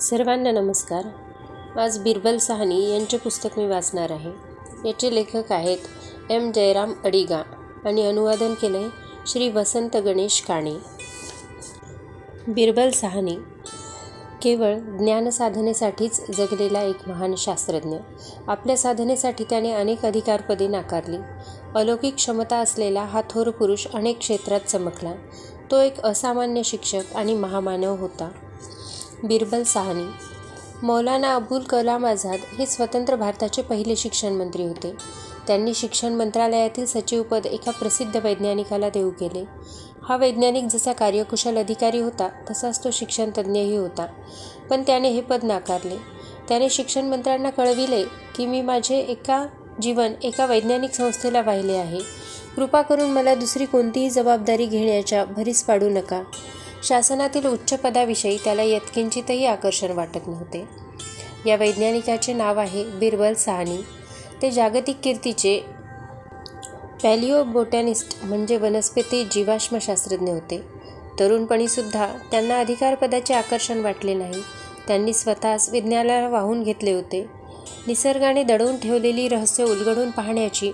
सर्वांना नमस्कार. आज बिरबल साहनी यांचे पुस्तक मी वाचणार आहे. याचे लेखक आहेत एम जयराम अडिगा आणि अनुवादन केले श्री वसंत गणेश काणे. बिरबल साहनी केवळ ज्ञानसाधनेसाठीच जगलेला एक महान शास्त्रज्ञ. आपल्या साधनेसाठी त्याने अनेक अधिकारपदे नाकारली. अलौकिक क्षमता असलेला हा थोर पुरुष अनेक क्षेत्रात चमकला. तो एक असामान्य शिक्षक आणि महामानव होता. बिरबल साहनी. मौलाना अबुल कलाम आझाद हे स्वतंत्र भारताचे पहिले शिक्षण मंत्री होते. त्यांनी शिक्षण मंत्रालयातील सचिवपद एका प्रसिद्ध वैज्ञानिकाला देऊ केले. हा वैज्ञानिक जसा कार्यकुशल अधिकारी होता तसाच तो शिक्षण तज्ज्ञही होता. पण त्याने हे पद नाकारले. त्याने शिक्षण मंत्र्यांना कळविले की मी माझे एका जीवन एका वैज्ञानिक संस्थेला वाहिले आहे. कृपा करून मला दुसरी कोणतीही जबाबदारी घेण्याच्या भरीस पाडू नका. शासनातील उच्च पदाविषयी त्याला यत्किंचितही आकर्षण वाटत नव्हते. या वैज्ञानिकाचे नाव आहे बिरबल साहनी. ते जागतिक कीर्तीचे पॅलिओ बोटॅनिस्ट म्हणजे वनस्पती जीवाश्मशास्त्रज्ञ होते. तरुणपणीसुद्धा त्यांना अधिकारपदाचे आकर्षण वाटले नाही. त्यांनी स्वतःच विज्ञानाला वाहून घेतले होते. निसर्गाने दडवून ठेवलेली रहस्य उलगडून पाहण्याची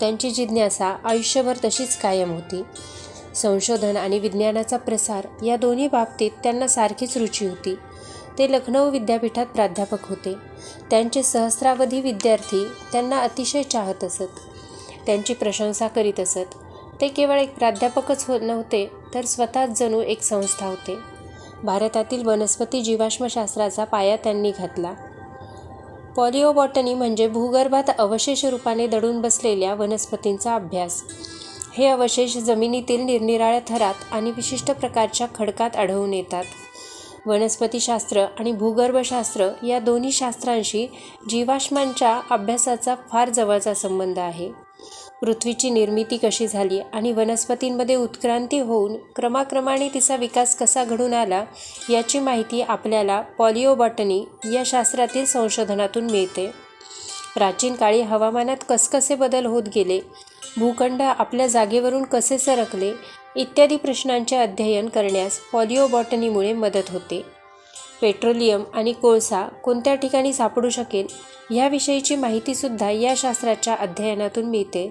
त्यांची जिज्ञासा आयुष्यभर तशीच कायम होती. संशोधन आणि विज्ञानाचा प्रसार या दोन्ही बाबतीत त्यांना सारखीच रुची होती. ते लखनौ विद्यापीठात प्राध्यापक होते. त्यांचे सहस्रावधी विद्यार्थी त्यांना अतिशय चाहत असत. त्यांची प्रशंसा करीत असत. ते केवळ एक प्राध्यापकच हो नव्हते तर स्वतःच जणू एक संस्था होते. भारतातील वनस्पती जीवाश्मशास्त्राचा पाया त्यांनी घातला. पॉलिओबॉटनी म्हणजे भूगर्भात अवशेष रूपाने दडून बसलेल्या वनस्पतींचा अभ्यास. हे अवशेष जमिनीतील निरनिराळ्या थरात आणि विशिष्ट प्रकारच्या खडकात आढळून येतात. वनस्पतीशास्त्र आणि भूगर्भशास्त्र या दोन्ही शास्त्रांशी जीवाश्मांच्या अभ्यासाचा फार जवळचा संबंध आहे. पृथ्वीची निर्मिती कशी झाली आणि वनस्पतींमध्ये उत्क्रांती होऊन क्रमाक्रमाने तिचा विकास कसा घडून आला याची माहिती आपल्याला पॉलिओबॉटनी या शास्त्रातील संशोधनातून मिळते. प्राचीन काळी हवामानात कसकसे बदल होत गेले? भूखंड आपल्या जागेवरून कसे सरकले इत्यादी प्रश्नांचे अध्ययन करण्यास पॉलिओबॉटनीमुळे मदत होते. पेट्रोलियम आणि कोळसा कोणत्या ठिकाणी सापडू शकेल ह्याविषयीची माहितीसुद्धा या शास्त्राच्या अध्ययनातून मिळते.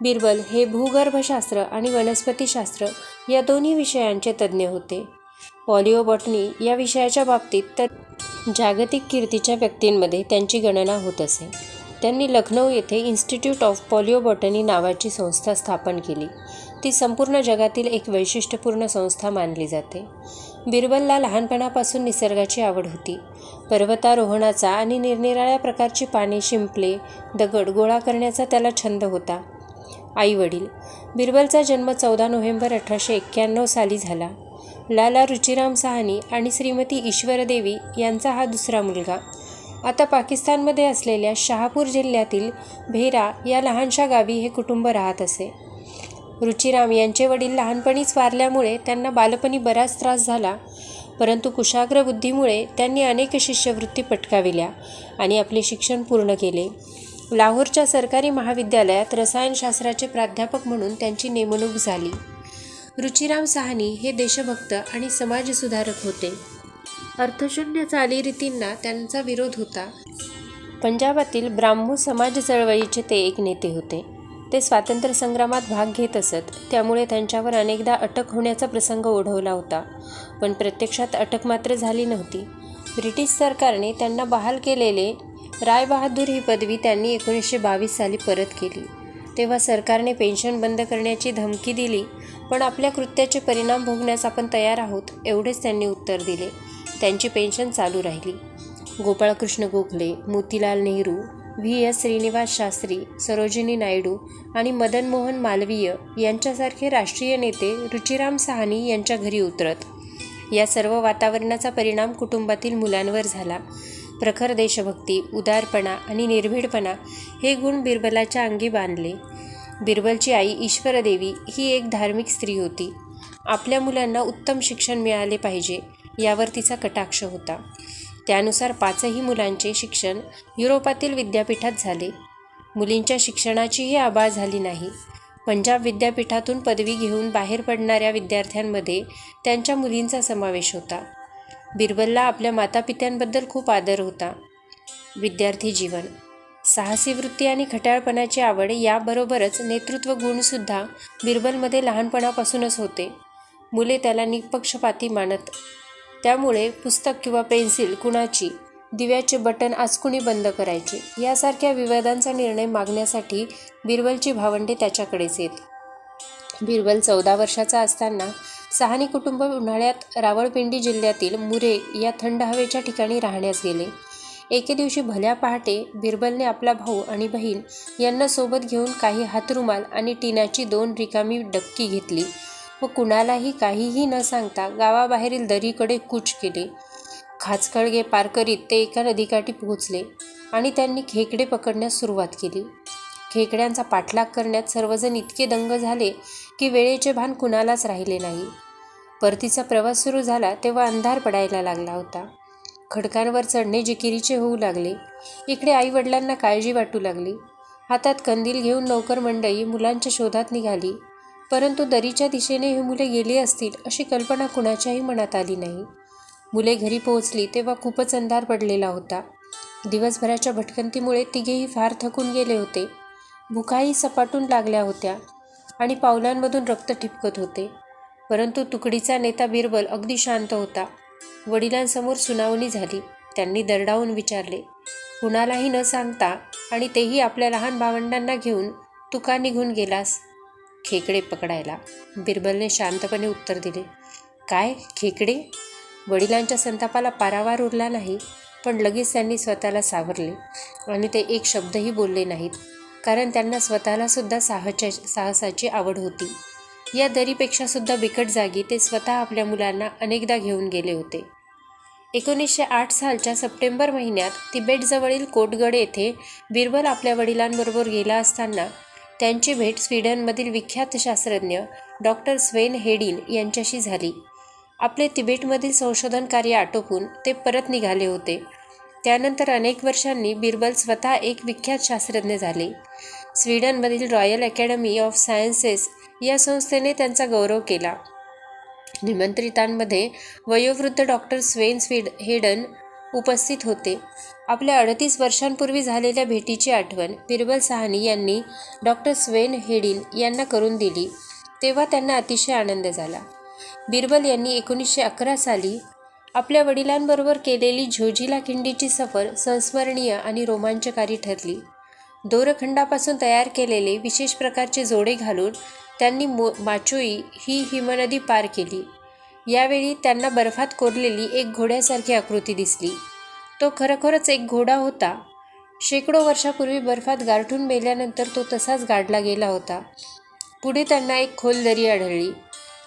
बिरबल हे भूगर्भशास्त्र आणि वनस्पतीशास्त्र या दोन्ही विषयांचे तज्ज्ञ होते. पॉलिओबॉटनी या विषयाच्या बाबतीत तर जागतिक कीर्तीच्या व्यक्तींमध्ये त्यांची गणना होत असे. त्यांनी लखनौ येथे इन्स्टिट्यूट ऑफ पॉलिओबॉटनी नावाची संस्था स्थापन केली. ती संपूर्ण जगातील एक वैशिष्ट्यपूर्ण संस्था मानली जाते. बिरबलला लहानपणापासून निसर्गाची आवड होती. पर्वतारोहणाचा आणि निरनिराळ्या प्रकारची पाने शिंपले दगड गोळा करण्याचा त्याला छंद होता. आई वडील बिरबलचा जन्म चौदा नोव्हेंबर अठराशे एक्क्याण्णव साली झाला. लाला रुचिराम साहनी आणि श्रीमती ईश्वरदेवी यांचा हा दुसरा मुलगा. आता पाकिस्तानमध्ये असलेल्या शहापूर जिल्ह्यातील भेरा या लहानशा गावी हे कुटुंब राहत असे. रुचिराम यांचे वडील लहानपणीच वारल्यामुळे त्यांना बालपणी बराच त्रास झाला परंतु कुशाग्र बुद्धीमुळे त्यांनी अनेक शिष्यवृत्ती पटकाविल्या आणि आपले शिक्षण पूर्ण केले. लाहोरच्या सरकारी महाविद्यालयात रसायनशास्त्राचे प्राध्यापक म्हणून त्यांची नेमणूक झाली. रुचिराम साहनी हे देशभक्त आणि समाजसुधारक होते. अर्थशून्य चालीरीतींना त्यांचा विरोध होता. पंजाबातील ब्राह्मो समाज चळवळीचे ते एक नेते होते. ते स्वातंत्र्य संग्रामात भाग घेत असत त्यामुळे त्यांच्यावर अनेकदा अटक होण्याचा प्रसंग ओढवला होता. पण प्रत्यक्षात अटक मात्र झाली नव्हती. ब्रिटिश सरकारने त्यांना बहाल केलेले रायबहादूर ही पदवी त्यांनी एकोणीसशे बावीस साली परत केली. तेव्हा सरकारने पेन्शन बंद करण्याची धमकी दिली पण आपल्या कृत्याचे परिणाम भोगण्यास आपण तयार आहोत एवढेच त्यांनी उत्तर दिले. त्यांची पेन्शन चालू राहिली. गोपाळकृष्ण गोखले मोतीलाल नेहरू व्ही. एस. श्रीनिवास शास्त्री सरोजिनी नायडू आणि मदन मोहन मालवीय यांच्यासारखे राष्ट्रीय नेते रुचिराम सहानी यांच्या घरी उतरत. या सर्व वातावरणाचा परिणाम कुटुंबातील मुलांवर झाला. प्रखर देशभक्ती उदारपणा आणि निर्भीडपणा हे गुण बिरबलाच्या अंगी बांधले. बिरबलची आई ईश्वरदेवी ही एक धार्मिक स्त्री होती. आपल्या मुलांना उत्तम शिक्षण मिळाले पाहिजे. यावर तिचा कटाक्ष होता. त्यानुसार पाचही मुलांचे शिक्षण युरोपातील विद्यापीठात झाले. मुलींच्या शिक्षणाचीही आबाळ झाली नाही. पंजाब विद्यापीठातून पदवी घेऊन बाहेर पडणाऱ्या विद्यार्थ्यांमध्ये त्यांच्या मुलींचा समावेश होता. बिरबलला आपल्या मातापित्यांबद्दल खूप आदर होता. विद्यार्थी जीवन. साहसी वृत्ती आणि खट्याळपणाची आवड याबरोबरच नेतृत्व गुणसुद्धा बिरबलमध्ये लहानपणापासूनच होते. मुले त्याला निपक्षपाती मानत त्यामुळे पुस्तक किंवा पेन्सिल कुणाची दिव्याचे बटन आचकुणी बंद करायचे यासारख्या विवादांचा निर्णय मागण्यासाठी बिरबलची भावंडे त्याच्याकडेच येत बिरबल चौदा वर्षाचा असताना सहानी कुटुंब उन्हाळ्यात रावळपिंडी जिल्ह्यातील मुरे या थंड हवेच्या ठिकाणी राहण्यास गेले. एके दिवशी भल्या पहाटे बिरबलने आपला भाऊ आणि बहीण यांना सोबत घेऊन काही हातरुमाल आणि टिनाची दोन रिकामी डबकी घेतली. व कुणालाही काहीही न सांगता गावाबाहेरील दरीकडे कूच केले. खाचखळगे पार करीत ते एका नदीकाठी पोहोचले आणि त्यांनी खेकडे पकडण्यास सुरुवात केली. खेकड्यांचा पाठलाग करण्यात सर्वजण इतके दंग झाले की वेळेचे भान कुणालाच राहिले नाही. परतीचा प्रवास सुरू झाला तेव्हा अंधार पडायला लागला होता. खडकांवर चढणे जिकिरीचे होऊ लागले. इकडे आईवडिलांना काळजी वाटू लागली. हातात कंदील घेऊन नोकर मंडळी मुलांच्या शोधात निघाली. परंतु दरीच्या दिशेने ही मुले गेली असतील अशी कल्पना कुणाच्याही मनात आली नाही. मुले घरी पोहोचली तेव्हा खूपच अंधार पडलेला होता. दिवसभराच्या भटकंतीमुळे तिघेही फार थकून गेले होते. भुकाही सपाटून लागल्या होत्या आणि पावलांमधून रक्त ठिपकत होते. परंतु तुकडीचा नेता बिरबल अगदी शांत होता. वडिलांसमोर सुनावणी झाली. त्यांनी दरडावून विचारले कुणालाही न सांगता आणि तेही आपल्या लहान भावंडांना घेऊन तुका निघून गेलास? खेकडे पकडायला. बिरबलने शांतपणे उत्तर दिले काय खेकडे? वडिलांच्या संतापाला पारावार उरला नाही पण लगेच त्यांनी स्वतःला सावरले आणि ते एक शब्दही बोलले नाहीत कारण त्यांना स्वतःलासुद्धा साहच्या साहसाची आवड होती. या दरीपेक्षासुद्धा बिकट जागी ते स्वतः आपल्या मुलांना अनेकदा घेऊन गेले होते. एकोणीसशे आठ सालच्या सप्टेंबर महिन्यात तिबेटजवळील कोटगड येथे बिरबल आपल्या वडिलांबरोबर गेला असताना त्यांची भेट स्वीडनमधील विख्यात शास्त्रज्ञ डॉक्टर स्वेन हेडिन यांच्याशी झाली. आपले तिबेटमधील संशोधन कार्य आटोपून ते परत निघाले होते. त्यानंतर अनेक वर्षांनी बिरबल स्वतः एक विख्यात शास्त्रज्ञ झाले. स्वीडनमधील रॉयल अकॅडमी ऑफ सायन्सेस या संस्थेने त्यांचा गौरव केला. निमंत्रितांमध्ये वयोवृद्ध डॉक्टर स्वेन स्वीड हेडन उपस्थित होते. आपल्या अडतीस वर्षांपूर्वी झालेल्या भेटीची आठवण बिरबल सहानी यांनी डॉक्टर स्वेन हेडिल यांना करून दिली तेव्हा त्यांना अतिशय आनंद झाला. बिरबल यांनी एकोणीसशे अकरा साली आपल्या वडिलांबरोबर केलेली झोजिला खिंडीची सफर संस्मरणीय आणि रोमांचकारी ठरली. दोरखंडापासून तयार केलेले विशेष प्रकारचे जोडे घालून त्यांनी मो माचोई ही हिमनदी पार केली. यावेळी त्यांना बर्फात कोरलेली एक घोड्यासारखी आकृती दिसली. तो खरोखरच एक घोडा होता. शेकडो वर्षापूर्वी बर्फात गारठून मेल्यानंतर तो तसाच गाडला गेला होता. पुढे त्यांना एक खोल दरी आढळली.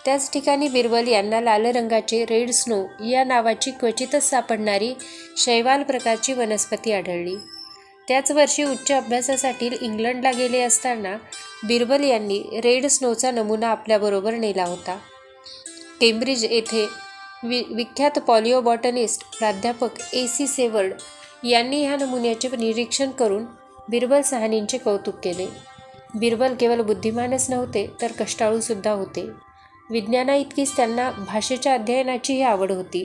त्याच ठिकाणी बिरबल यांना लाल रंगाचे रेड स्नो या नावाची क्वचितच सापडणारी शैवाल प्रकारची वनस्पती आढळली. त्याच वर्षी उच्च अभ्यासासाठी इंग्लंडला गेले असताना बिरबल यांनी रेड स्नोचा नमुना आपल्याबरोबर नेला होता. केम्ब्रिज येथे वि विख्यात पॉलिओबॉटनिस्ट प्राध्यापक ए सी सेवर्ड यांनी ह्या नमुन्याचे निरीक्षण करून बिरबल सहानींचे कौतुक केले. बिरबल केवळ बुद्धिमानच नव्हते तर कष्टाळूसुद्धा होते. विज्ञाना इतकीच त्यांना भाषेच्या अध्ययनाचीही आवड होती.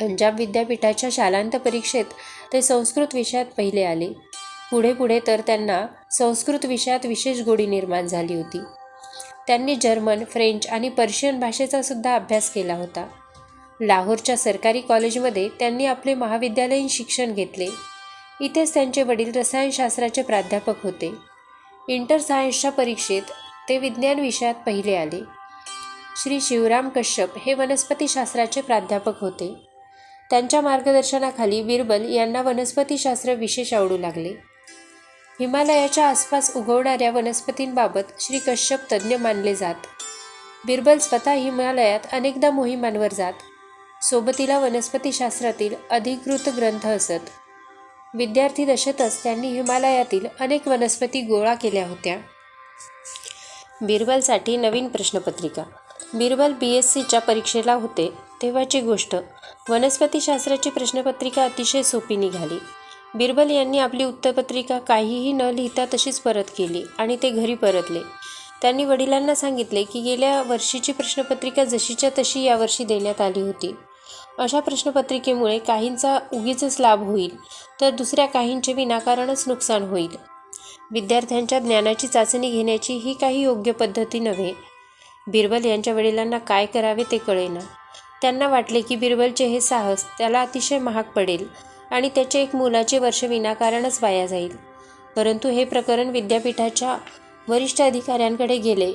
पंजाब विद्यापीठाच्या शालांत परीक्षेत ते संस्कृत विषयात पहिले आले. पुढे पुढे तर त्यांना संस्कृत विषयात विशेष गोडी निर्माण झाली होती. त्यांनी जर्मन फ्रेंच आणि पर्शियन भाषेचा सुद्धा अभ्यास केला होता. लाहोरच्या सरकारी कॉलेजमध्ये त्यांनी आपले महाविद्यालयीन शिक्षण घेतले. इथेच त्यांचे वडील रसायनशास्त्राचे प्राध्यापक होते. इंटर सायन्सच्या परीक्षेत ते विज्ञान विषयात पहिले आले. श्री शिवराम कश्यप हे वनस्पतीशास्त्राचे प्राध्यापक होते. त्यांच्या मार्गदर्शनाखाली बिरबल यांना वनस्पतीशास्त्र विशेष आवडू लागले. हिमालयाच्या आसपास उगवणाऱ्या वनस्पतींबाबत श्री कश्यप तज्ज्ञ मानले जात. बिरबल स्वतः हिमालयात अनेकदा मोहिमांवर जात. सोबतीला वनस्पतीशास्त्रातील अधिकृत ग्रंथ असत. विद्यार्थी दशेतच त्यांनी हिमालयातील अनेक वनस्पती गोळा केल्या होत्या. बिरबलसाठी नवीन प्रश्नपत्रिका. बिरबल बी एस सीच्या परीक्षेला होते तेव्हाची गोष्ट. वनस्पतीशास्त्राची प्रश्नपत्रिका अतिशय सोपी निघाली. बिरबल यांनी आपली उत्तरपत्रिका काहीही न लिहिता तशीच परत केली आणि ते घरी परतले. त्यांनी वडिलांना सांगितले की गेल्या वर्षीची प्रश्नपत्रिका जशीच्या तशी यावर्षी देण्यात आली होती. अशा प्रश्नपत्रिकेमुळे काहींचा उगीचच लाभ होईल तर दुसऱ्या काहींचे विनाकारणच नुकसान होईल. विद्यार्थ्यांच्या ज्ञानाची चाचणी घेण्याची ही काही योग्य पद्धती नव्हे. बिरबल यांच्या वडिलांना काय करावे ते कळेना. त्यांना वाटले की बिरबलचे हे साहस त्याला अतिशय महाग पडेल. आणि त्याचे एक मुलाचे वर्ष विनाकारणच वाया जाईल. परंतु हे प्रकरण विद्यापीठाच्या वरिष्ठ अधिकाऱ्यांकडे गेले.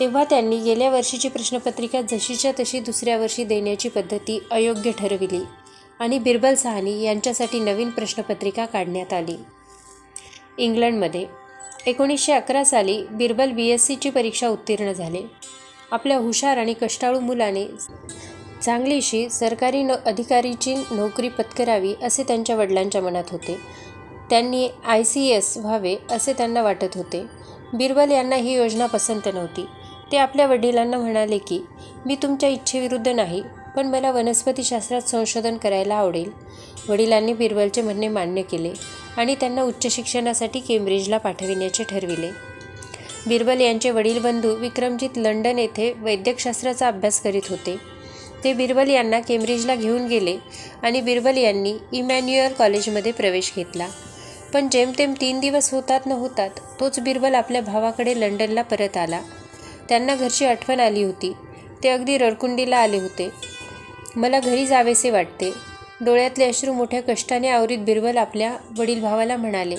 तेव्हा त्यांनी गेल्या वर्षीची प्रश्नपत्रिका जशीच्या तशी दुसऱ्या वर्षी देण्याची पद्धती अयोग्य ठरविली आणि बिरबल सहानी यांच्यासाठी नवीन प्रश्नपत्रिका काढण्यात आली. इंग्लंडमध्ये एकोणीसशे अकरा साली बिरबल बी एस सीची परीक्षा उत्तीर्ण झाले. आपल्या हुशार आणि कष्टाळू मुलाने चांगलीशी सरकारी न अधिकारीची नोकरी पत्करावी असे त्यांच्या वडिलांच्या मनात होते. त्यांनी आय सी एस व्हावे असे त्यांना वाटत होते. बिरबल यांना ही योजना पसंत नव्हती. ते आपल्या वडिलांना म्हणाले की मी तुमच्या इच्छेविरुद्ध नाही पण मला वनस्पतीशास्त्रात संशोधन करायला आवडेल. वडिलांनी बिरबलचे म्हणणे मान्य केले आणि त्यांना उच्च शिक्षणासाठी केम्ब्रिजला पाठविण्याचे ठरविले. बिरबल यांचे वडील बंधू विक्रमजीत लंडन येथे वैद्यकशास्त्राचा अभ्यास करीत होते. ते बिरबल यांना केम्ब्रिजला घेऊन गेले आणि बिरबल यांनी इमॅन्युअल कॉलेजमध्ये प्रवेश घेतला. पण जेमतेम तीन दिवस होतात न होतात तोच बिरबल आपल्या भावाकडे लंडनला परत आला. त्यांना घरची आठवण आली होती. ते अगदी रडकुंडीला आले होते. मला घरी जावेसे वाटते. डोळ्यातले अश्रू मोठ्या कष्टाने आवरीत बिरबल आपल्या वडील भावाला म्हणाले.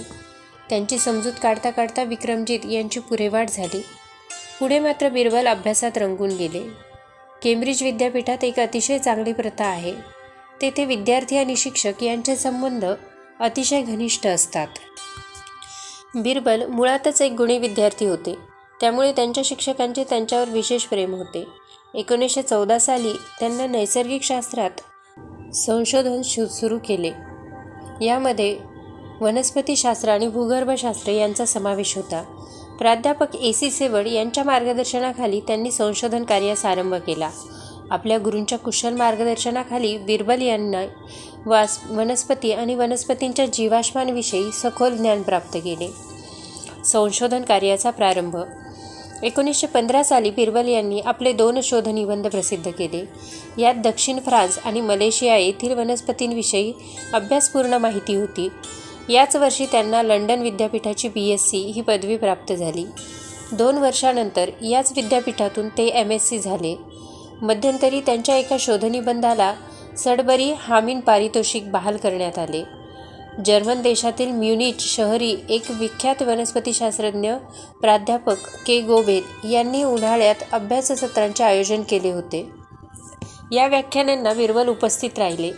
त्यांची समजूत काढता काढता विक्रमजीत यांची पुरेवाढ झाली. पुढे मात्र बिरबल अभ्यासात रंगून गेले. केम्ब्रिज विद्यापीठात एक अतिशय चांगली प्रथा आहे. तेथे विद्यार्थी आणि शिक्षक यांचे संबंध अतिशय घनिष्ठ असतात. बिरबल मुळातच एक गुणी विद्यार्थी होते. त्यामुळे त्यांच्या शिक्षकांचे त्यांच्यावर विशेष प्रेम होते. एकोणीसशे चौदा साली त्यांना नैसर्गिक शास्त्रात संशोधन शु सुरू केले. यामध्ये वनस्पतीशास्त्र आणि भूगर्भशास्त्र यांचा समावेश होता. प्राध्यापक ए सी सेवड यांच्या मार्गदर्शनाखाली त्यांनी संशोधन कार्यास आरंभ केला. आपल्या गुरूंच्या कुशल मार्गदर्शनाखाली बिरबल यांना वास वनस्पती आणि वनस्पतींच्या जीवाश्मांविषयी सखोल ज्ञान प्राप्त केले. संशोधन कार्याचा प्रारंभ. एकोणीसशे पंधरा साली बिरबल यांनी आपले दोन शोधनिबंध प्रसिद्ध केले. यात दक्षिण फ्रान्स आणि मलेशिया येथील वनस्पतींविषयी अभ्यासपूर्ण माहिती होती. याच वर्षी त्यांना लंडन विद्यापीठाची बी एस सी ही पदवी प्राप्त झाली. दोन वर्षानंतर याच विद्यापीठातून ते एम एस सी झाले. मध्यंतरी त्यांच्या एका शोधनिबंधाला सडबरी हामीन पारितोषिक बहाल करण्यात आले. जर्मन देशातील म्युनिच शहरी एक विख्यात वनस्पतीशास्त्रज्ञ प्राध्यापक के गोबेल यांनी उन्हाळ्यात अभ्याससत्रांचे आयोजन केले होते. या व्याख्यानांना विरवल उपस्थित राहिले.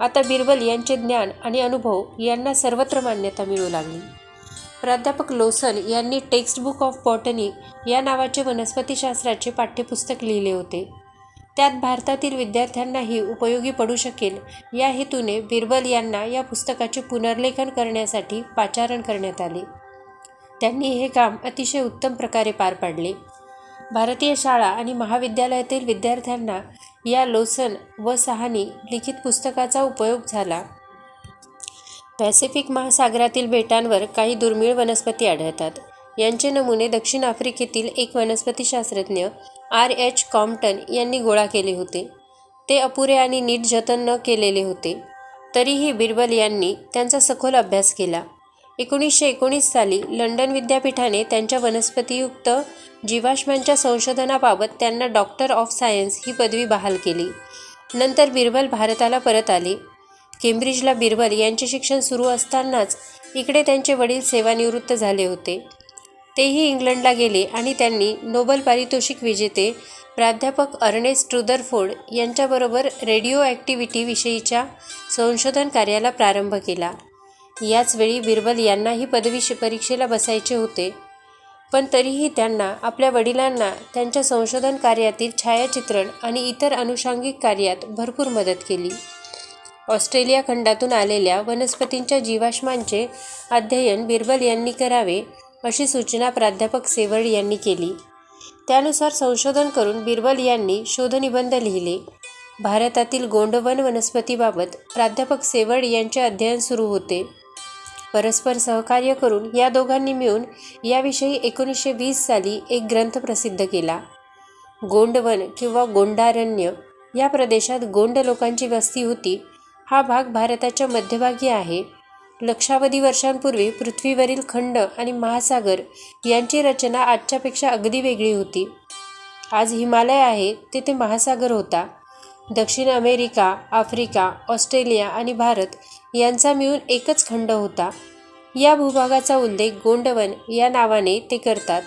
आता बिरबल यांचे ज्ञान आणि अनुभव यांना सर्वत्र मान्यता मिळू लागली. प्राध्यापक लोसन यांनी टेक्स्टबुक ऑफ बॉटनी या नावाचे वनस्पतीशास्त्राचे पाठ्यपुस्तक लिहिले होते. त्यात भारतातील विद्यार्थ्यांनाही उपयोगी पडू शकेल या हेतूने बिरबल यांना या पुस्तकाचे पुनर्लेखन करण्यासाठी पाचारण करण्यात आले. त्यांनी हे काम अतिशय उत्तम प्रकारे पार पाडले. भारतीय शाळा आणि महाविद्यालयातील विद्यार्थ्यांना या लोसन व सहानी लिखित पुस्तकाचा उपयोग झाला. पॅसिफिक महासागरातील बेटांवर काही दुर्मिळ वनस्पती आढळतात. यांचे नमुने दक्षिण आफ्रिकेतील एक वनस्पतीशास्त्रज्ञ आर. एच. कॉम्प्टन यांनी गोळा केले होते. ते अपुरे आणि नीट जतन न केलेले होते. तरीही बिरबल यांनी त्यांचा सखोल अभ्यास केला. एकोणीसशे एकोणीस साली लंडन विद्यापीठाने त्यांच्या वनस्पतीयुक्त जीवाश्मांच्या संशोधनाबाबत त्यांना डॉक्टर ऑफ सायन्स ही पदवी बहाल केली. नंतर बिरबल भारताला परत आले. केम्ब्रिजला बिरबल यांचे शिक्षण सुरू असतानाच इकडे त्यांचे वडील सेवानिवृत्त झाले होते. तेही इंग्लंडला गेले आणि त्यांनी नोबल पारितोषिक विजेते प्राध्यापक अर्नेस्ट ट्रुदरफोर्ड यांच्याबरोबर रेडिओ ॲक्टिव्हिटीविषयीच्या संशोधन कार्याला प्रारंभ केला. याचवेळी बिरबल यांनाही पदवी परीक्षेला बसायचे होते. पण तरीही त्यांना आपल्या वडिलांना त्यांच्या संशोधन कार्यातील छायाचित्रण आणि इतर अनुषंगिक कार्यात भरपूर मदत केली. ऑस्ट्रेलिया खंडातून आलेल्या वनस्पतींच्या जीवाश्मांचे अध्ययन बिरबल यांनी करावे अशी सूचना प्राध्यापक सेवळ यांनी केली. त्यानुसार संशोधन करून बिरबल यांनी शोधनिबंध लिहिले. भारतातील गोंडवन वनस्पतीबाबत प्राध्यापक सेवड यांचे अध्ययन सुरू होते. परस्पर सहकार्य करून या दोघांनी मिळून याविषयी एकोणीसशे वीस साली एक ग्रंथ प्रसिद्ध केला. गोंडवन किंवा गोंडारण्य या प्रदेशात गोंड लोकांची वस्ती होती. हा भाग भारताच्या मध्यभागी आहे. लक्षावधी वर्षांपूर्वी पृथ्वीवरील खंड आणि महासागर यांची रचना आजच्यापेक्षा अगदी वेगळी होती. आज हिमालय आहे तेथे महासागर होता. दक्षिण अमेरिका आफ्रिका ऑस्ट्रेलिया आणि भारत यांचा मिळून एकच खंड होता. या भूभागाचा उल्लेख गोंडवन या नावाने ते करतात.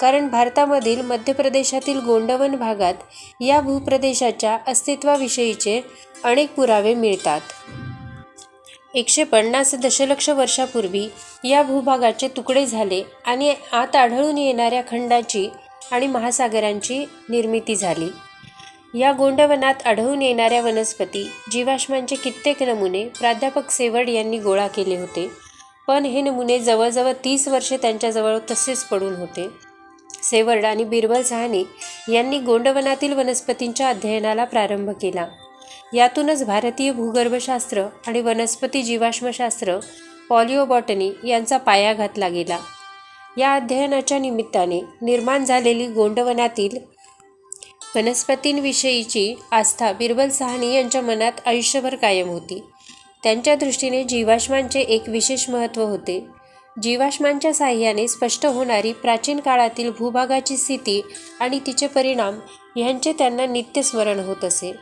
कारण भारतामधील मध्य प्रदेशातील गोंडवन भागात या भूप्रदेशाच्या अस्तित्वाविषयीचे अनेक पुरावे मिळतात. एकशे पन्नास दशलक्ष वर्षापूर्वी या भूभागाचे तुकडे झाले आणि आत आढळून येणाऱ्या खंडाची आणि महासागरांची निर्मिती झाली. या गोंडवनात आढळून येणाऱ्या वनस्पती जीवाश्मांचे कित्येक नमुने प्राध्यापक सेवड यांनी गोळा केले होते. पण हे नमुने जवळजवळ तीस वर्षे त्यांच्याजवळ तसेच पडून होते. सेवर्ड आणि बिरबल सहानी यांनी गोंडवनातील वनस्पतींच्या अध्ययनाला प्रारंभ केला. यातूनच भारतीय भूगर्भशास्त्र आणि वनस्पती जीवाश्मशास्त्र पॉलिओबॉटनी यांचा पाया घातला गेला. या अध्ययनाच्या निमित्ताने निर्माण झालेली गोंडवनातील वनस्पतींविषयीची आस्था बिरबल सहानी यांच्या मनात आयुष्यभर कायम होती. त्यांच्या दृष्टीने जीवाश्मांचे एक विशेष महत्त्व होते. जीवाश्मांच्या साह्याने स्पष्ट होणारी प्राचीन काळातील भूभागाची स्थिती आणि तिचे परिणाम ह्यांचे त्यांना नित्यस्मरण होत असे.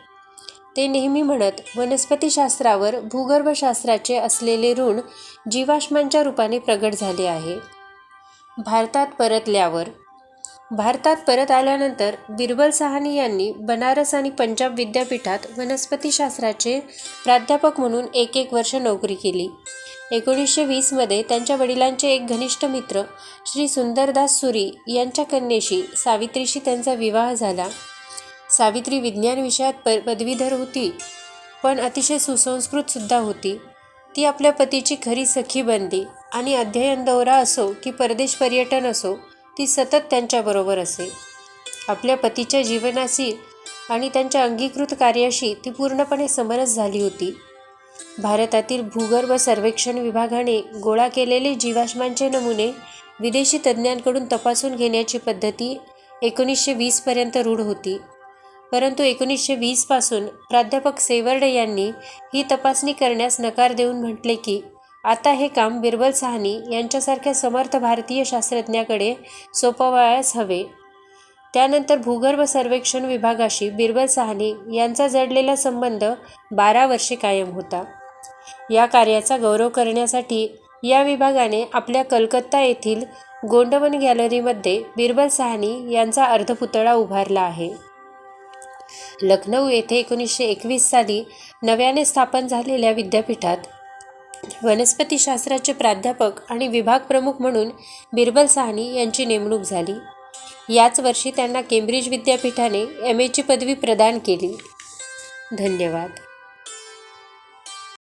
ते नेहमी म्हणत वनस्पतीशास्त्रावर भूगर्भशास्त्राचे असलेले ऋण जीवाश्मांच्या रूपाने प्रगट झाले आहे. भारतात परतल्यावर भारतात परत आल्यानंतर बिरबल सहानी यांनी बनारस आणि पंजाब विद्यापीठात वनस्पतीशास्त्राचे प्राध्यापक म्हणून एक एक वर्ष नोकरी केली. एकोणीसशे वीसमध्ये त्यांच्या वडिलांचे एक घनिष्ठ मित्र श्री सुंदरदास सुरी यांच्या कन्येशी सावित्रीशी त्यांचा विवाह झाला. सावित्री विज्ञान विषयात प पदवीधर होती पण अतिशय सुसंस्कृतसुद्धा होती. ती आपल्या पतीची खरी सखी बनली आणि अध्ययन दौरा असो की परदेश पर्यटन असो ती सतत त्यांच्याबरोबर असे. आपल्या पतीच्या जीवनाशी आणि त्यांच्या अंगीकृत कार्याशी ती पूर्णपणे समरस झाली होती. भारतातील भूगर्भ सर्वेक्षण विभागाने गोळा केलेले जीवाश्मांचे नमुने विदेशी तज्ज्ञांकडून तपासून घेण्याची पद्धती एकोणीसशे वीसपर्यंत रूढ होती. परंतु एकोणीसशे वीसपासून प्राध्यापक सेवर्डे यांनी ही तपासणी करण्यास नकार देऊन म्हटले की आता हे काम बिरबल सहानी यांच्यासारख्या समर्थ भारतीय शास्त्रज्ञाकडे सोपवायस हवे. त्यानंतर भूगर्भ सर्वेक्षण विभागाशी बिरबल सहानी यांचा जडलेला संबंध बारा वर्षे कायम होता. या कार्याचा गौरव करण्यासाठी या विभागाने आपल्या कलकत्ता येथील गोंडवन गॅलरीमध्ये बिरबल सहानी यांचा अर्धपुतळा उभारला आहे. लखनौ येथे एकोणीसशे एकवीस साली नव्याने स्थापन झालेल्या विद्यापीठात वनस्पतीशास्त्राचे प्राध्यापक आणि विभाग प्रमुख म्हणून बिरबल साहनी यांची नेमणूक झाली. याच वर्षी त्यांना केम्ब्रिज विद्यापीठाने एम एची पदवी प्रदान केली. धन्यवाद.